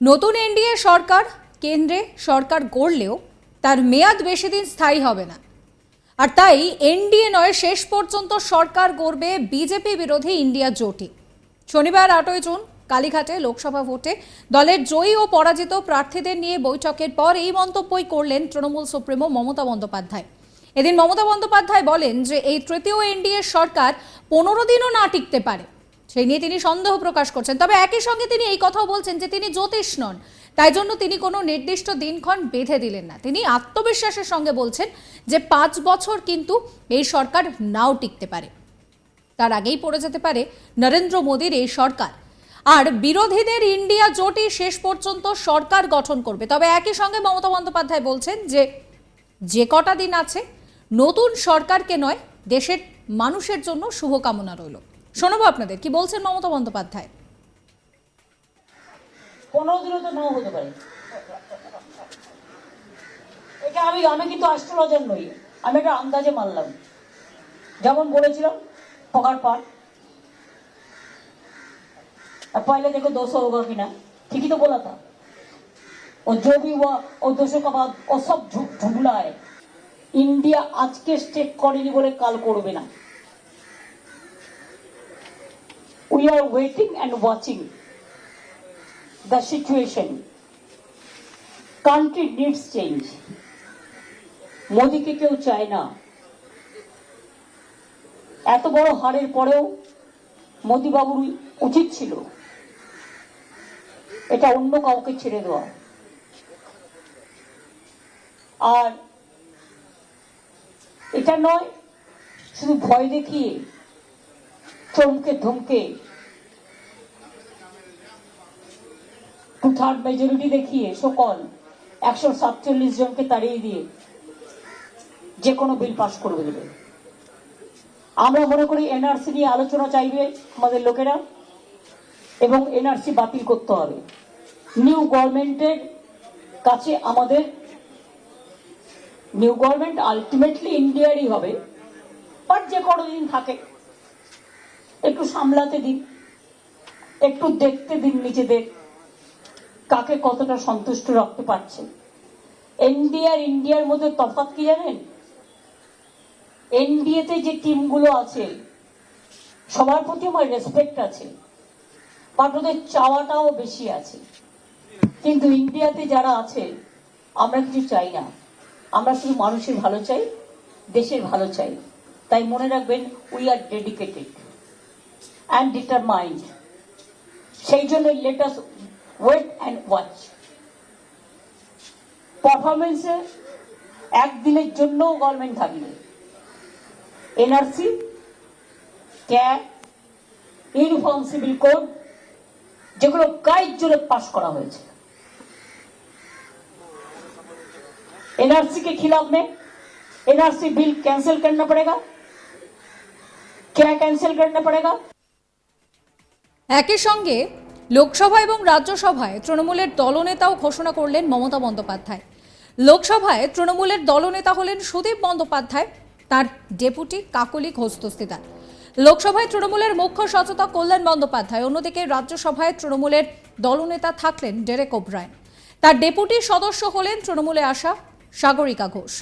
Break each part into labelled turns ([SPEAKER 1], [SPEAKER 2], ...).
[SPEAKER 1] নতুন এনডিএ সরকার কেন্দ্রে সরকার গড়লেও তার মেয়াদ বেশি দিন স্থায়ী হবে না। আর তাই এনডিএ নয়, শেষ পর্যন্ত সরকার গড়বে বিজেপি বিরোধী ইন্ডিয়া জোটই। শনিবার আটই জুন কালীঘাটে লোকসভা ভোটে দলের জয়ী ও পরাজিত প্রার্থীদের নিয়ে বৈঠকের পর এই মন্তব্যই করলেন তৃণমূল সুপ্রিমো মমতা বন্দ্যোপাধ্যায়। এদিন মমতা বন্দ্যোপাধ্যায় বলেন যে, এই তৃতীয় এনডিএ সরকার পনেরো দিনও না টিকতে পারে। সেই নিয়ে তিনি সন্দেহ প্রকাশ করছেন। তবে একই সঙ্গে তিনি এই কথাও বলছেন যে তিনি জ্যোতিষ নন। তাই জন্য তিনি কোনো নির্দিষ্ট দিনক্ষণ বেঁধে দিলেন না। তিনি আত্মবিশ্বাসের সঙ্গে বলছেন যে পাঁচ বছর কিন্তু এই সরকার নাও টিকতে পারে। তার আগেই পড়ে যেতে পারে নরেন্দ্র মোদীর এই সরকার। আর বিরোধীদের ইন্ডিয়া জোটই শেষ পর্যন্ত সরকার গঠন করবে। তবে একই সঙ্গে মমতা বন্দ্যোপাধ্যায় বলছেন যে যে কটা দিন আছে, নতুন সরকারকে নয়, দেশের মানুষের জন্য শুভকামনা রইল। শোনাবো আপনাদের কি বলছেন মমতা বন্দ্যোপাধ্যায়
[SPEAKER 2] পনেরো দিনও তো নাও হতে পারে এটা আমি আমি কিন্তু অ্যাস্ট্রোলজার নই আমি একটা আন্দাজে মানলাম যেমন বলেছিলাম পকার পাট अब पहले देखो दो सौ होगा कि ना ठीक ही तो बोला था और जो भी हुआ और दो सौ का बाद वो सब झू- झुमला है ইন্ডিয়া আজকে স্টেক করেনি বলে কাল করবে না We are waiting and watching the situation. Country needs change. মোদিকে কেউ চায় না এত বড় হারের পরেও মোদিবাবুর উচিত ছিল এটা অন্য কাউকে ছেড়ে দেওয়া আর এটা নয়, শুধু ভয় দেখিয়ে চমকে ধমকে থার্ড মেজরিটি দেখিয়ে সকল একশো সাতচল্লিশ জনকে তাড়িয়ে দিয়ে যে কোনো বিল পাস করে দেবে। আমরা মনে করি এনআরসি নিয়ে আলোচনা চাইবে আমাদের লোকেরা এবং এনআরসি বাতিল করতে হবে। নিউ গভর্নমেন্টের কাছে আমাদের নিউ গভর্নমেন্ট আলটিমেটলি ইন্ডিয়ারই হবে, বাট যে কোনো দিন থাকে। একটু সামলাতে দিন, একটু দেখতে দিন নিজেদের, কাকে কতটা সন্তুষ্ট রাখতে পারছে এনডিআর ইন্ডিয়ার মধ্যে তফাৎ কি জানেন? এনডিএতে যে টিমগুলো আছে, সবার প্রতি আমার রেসপেক্ট আছে বাট ওদের চাওয়াটাও বেশি আছে। কিন্তু ইন্ডিয়াতে যারা আছে, আমরা কিছু চাই না। আমরা শুধু মানুষের ভালো চাই, দেশের ভালো চাই। তাই মনে রাখবেন we are dedicated and determined সেই জন্য লেটাস ওয়েট অ্যান্ড ওয়াচ পারফরমেন্সে একদিনের জন্য গভর্নমেন্ট থাকবে NRC tag uniform civil code যেগুলো গাইড জোরে পাস করা হয়েছে एनआरसी के खिलाफ में एनआरसी बिल कैंसिल करना पड़ेगा क्या कैंसिल करना पड़ेगा
[SPEAKER 1] একই সঙ্গে লোকসভা এবং রাজ্যসভায় তৃণমূলের দলনেতাও ঘোষণা করলেন মমতা বন্দ্যোপাধ্যায়। লোকসভায় তৃণমূলের দলনেতা হলেন সুদীপ বন্দ্যোপাধ্যায়, তার ডেপুটি কাকলি ঘোষদস্তিদার। লোকসভায় তৃণমূলের মুখ্য সচেতক কল্যাণ বন্দ্যোপাধ্যায়, অন্যদিকে রাজ্যসভায় তৃণমূলের দলনেতা থাকলেন ডেরেক ওব্রায়ন। তার ডেপুটি সদস্য হলেন তৃণমূলে আসা সাগরিকা ঘোষ।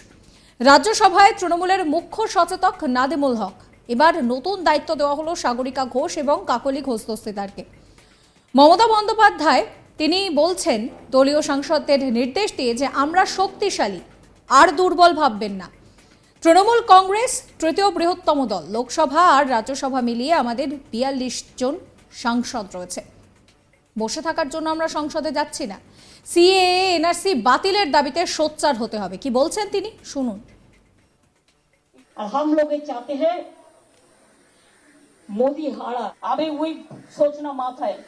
[SPEAKER 1] রাজ্যসভায় তৃণমূলের মুখ্য সচেতক নাদিমুল হক। এবার নতুন দায়িত্ব দেওয়া হলো সাগরিকা ঘোষ এবং কাকলি ঘোষ দস্তিদারকে মমতা বন্দ্যোপাধ্যায় তিনি বলছেন দলীয় সাংসদদের নির্দেশ দিয়ে যে আমরা শক্তিশালী আর দুর্বল ভাববেন না তৃণমূল কংগ্রেস তৃতীয় বৃহত্তম দল লোকসভা আর রাজ্যসভা মিলিয়ে আমাদের বিয়াল্লিশ জন সাংসদ রয়েছে বসে থাকার জন্য আমরা সংসদে যাচ্ছি না সিএএ এনআরসি বাতিলের দাবিতে সোচ্চার হতে হবে কি বলছেন তিনি শুনুন
[SPEAKER 2] और हम लोग ये चाहते हैं মোদি হারা মাথায়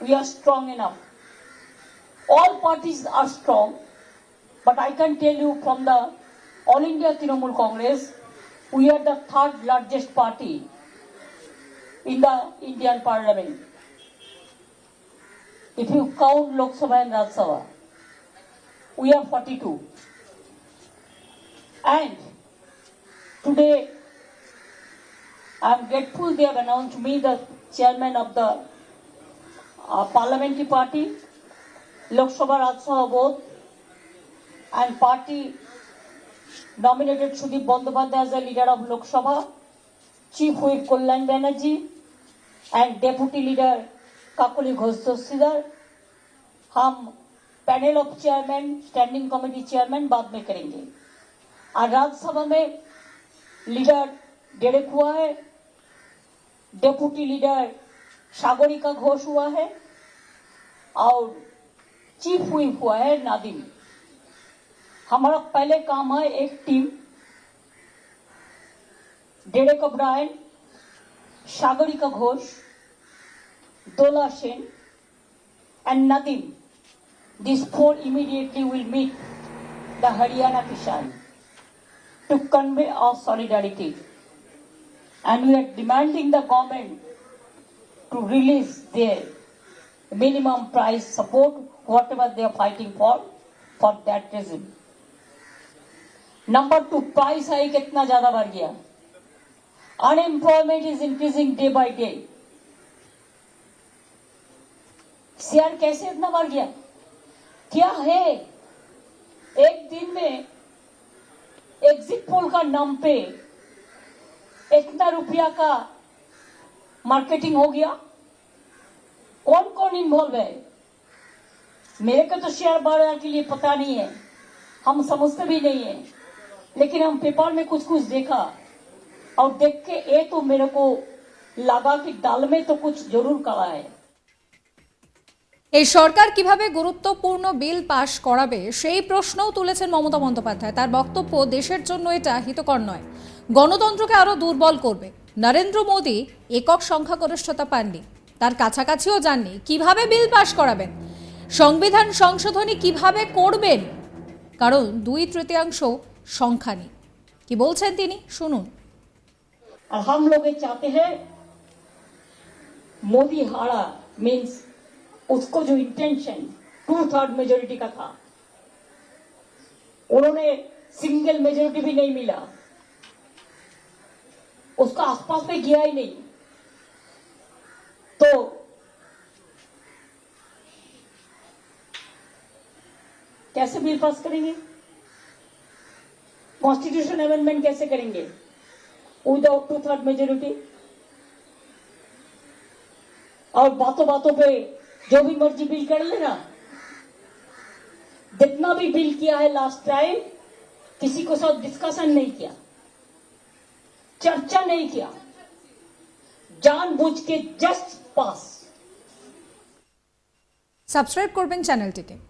[SPEAKER 2] we are strong enough. All parties are strong, but I can tell you from the All India Trinamool Congress, we are the third largest party in the Indian Parliament. If you count Lok Sabha and Raj Sabha, we are 42. And today, I am grateful they have announced me the chairman of the uh, parliamentary party Lok Sabha Rajya Sabha both and party nominated Sudip Bandyopadhyay as the leader of Lok Sabha, Chief Whip Kalyan Banerjee and Deputy Leader Kakuli Ghosh Dossidar. हम panel of chairman standing committee chairman बाद में करेंगे और राज्यसभा में leader Derek हुआ है deputy leader Sagarika Ghosh हुआ है और चीफ व्हिप हुआ है नादिम हमारा पहले काम है एक team Derek O'Brien Sagarika Ghosh Dola Sen and Nadim. These four immediately will meet the Haryana Kisan to convey our solidarity. And we are demanding the government to release their minimum price support, whatever they are fighting for, for that reason. Number two, price hike इतना ज़्यादा बढ़ गया Unemployment is increasing day by day. Share कैसे इतना बढ़ गया क्या है एक दिन में एग्जिट पोल का नाम पे इतना रुपया का मार्केटिंग हो गया। कौन कौन इन्वॉल्व है? मेरे को तो शेयर बाज़ार के लिए पता नहीं है। हम समझते भी नहीं है। लेकिन हम पेपर में कुछ कुछ देखा। और देख के ये तो मेरे को लगा कि डाल में तो कुछ ज़रूर करा है।
[SPEAKER 1] এই সরকার কিভাবে গুরুত্বপূর্ণ বিল পাশ করাবে সেই প্রশ্নও তুলেছেন মমতা বন্দ্যোপাধ্যায় তার বক্তব্য দেশের জন্য এটা হিতকর নয় গণতন্ত্রকে আরও দুর্বল করবে নরেন্দ্র মোদী একক সংখ্যাগরিষ্ঠতা পাননি তার কাছাকাছিও যাননি কিভাবে বিল পাশ করাবেন সংবিধান সংশোধনী কিভাবে করবেন কারণ দুই তৃতীয়াংশ সংখ্যা নেই কি বলছেন তিনি শুনুন
[SPEAKER 2] और हम लोग ये चाहते हैं मोदी हारा मीन्स उसको जो इंटेंशन टू थर्ड मेजोरिटी का था, उन्होंने सिंगल मेजोरिटी भी नहीं मिला। उसका आसपास में गया ही नहीं। तो कैसे बिल पास करेंगे? कॉन्स्टिट्यूशन अमेंडमेंट कैसे करेंगे? विदाउट टू थर्ड मेजोरिटी और बातों बातों पे जो भी मर्जी बिल कर लेना जितना भी बिल किया है लास्ट टाइम किसी को साथ डिस्कशन नहीं किया चर्चा नहीं किया जानबूझ के जस्ट पास
[SPEAKER 1] সাবস্ক্রাইব করবেন চ্যানেলটিকে